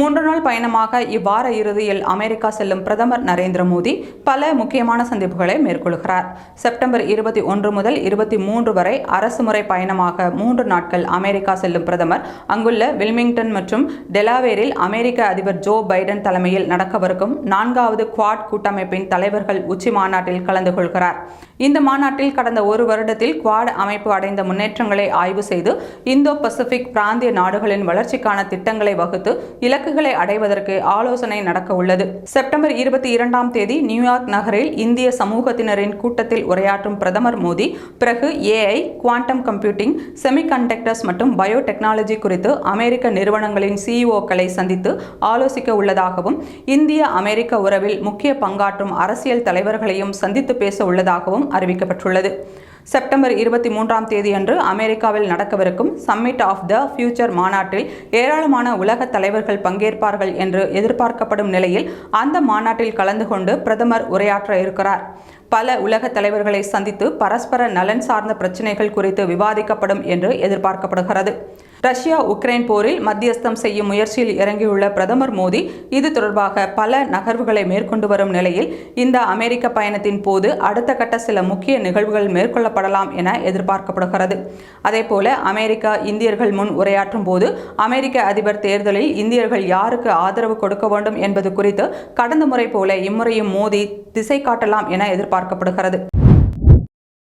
மூன்று நாள் பயணமாக இவ்வார இறுதியில் அமெரிக்கா செல்லும் பிரதமர் நரேந்திர மோடி பல முக்கியமான சந்திப்புகளை மேற்கொள்கிறார். செப்டம்பர் இருபத்தி ஒன்று முதல் இருபத்தி மூன்று வரை அரசு முறை பயணமாக மூன்று நாட்கள் அமெரிக்கா செல்லும் பிரதமர் அங்குள்ள வில்மிங்டன் மற்றும் டெலாவேரில் அமெரிக்க அதிபர் ஜோ பைடன் தலைமையில் நடக்கவிருக்கும் நான்காவது குவாட் கூட்டமைப்பின் தலைவர்கள் உச்சி மாநாட்டில் கலந்து கொள்கிறார். இந்த மாநாட்டில் கடந்த ஒரு வருடத்தில் குவாட் அமைப்பு அடைந்த முன்னேற்றங்களை ஆய்வு செய்து இந்தோ பசிபிக் பிராந்திய நாடுகளின் வளர்ச்சிக்கான திட்டங்களை வகுத்து இலக்குகளை அடைவதற்கு ஆலோசனை நடக்க உள்ளது. செப்டம்பர் இருபத்தி இரண்டாம் தேதி நியூயார்க் நகரில் இந்திய சமூகத்தினரின் கூட்டத்தில் உரையாற்றும் பிரதமர் மோடி பிறகு ஏஐ குவாண்டம் கம்ப்யூட்டிங் செமிகண்டக்டர்ஸ் மற்றும் பயோடெக்னாலஜி குறித்து அமெரிக்க நிறுவனங்களின் சிஇஓக்களை சந்தித்து ஆலோசிக்க உள்ளதாகவும் இந்திய அமெரிக்க உறவில் முக்கிய பங்காற்றும் அரசியல் தலைவர்களையும் சந்தித்து பேச உள்ளதாகவும் அறிவிக்கப்பட்டுள்ளது. செப்டம்பர் இருபத்தி மூன்றாம் தேதியன்று அமெரிக்காவில் நடக்கவிருக்கும் சம்மிட் ஆஃப் த ஃபியூச்சர் மாநாட்டில் ஏராளமான உலக தலைவர்கள் பங்கேற்பார்கள் என்று எதிர்பார்க்கப்படும் நிலையில் அந்த மாநாட்டில் கலந்து கொண்டு பிரதமர் உரையாற்ற இருக்கிறார். பல உலக தலைவர்களை சந்தித்து பரஸ்பர நலன் சார்ந்த பிரச்சினைகள் குறித்து விவாதிக்கப்படும் என்று எதிர்பார்க்கப்படுகிறது. ரஷ்யா உக்ரைன் போரில் மத்தியஸ்தம் செய்யும் முயற்சியில் இறங்கியுள்ள பிரதமர் மோடி இது தொடர்பாக பல நகர்வுகளை மேற்கொண்டு வரும் நிலையில் இந்த அமெரிக்க பயணத்தின் போது அடுத்த கட்ட சில முக்கிய நிகழ்வுகள் மேற்கொள்ளப்படலாம் என எதிர்பார்க்கப்படுகிறது. அதேபோல அமெரிக்கா இந்தியர்கள் முன் உரையாற்றும் போது அமெரிக்க அதிபர் தேர்தலில் இந்தியர்கள் யாருக்கு ஆதரவு கொடுக்க வேண்டும் என்பது குறித்து கடந்த முறை போல இம்முறையும் மோடி திசை காட்டலாம் என எதிர்பார்க்கப்படுகிறது.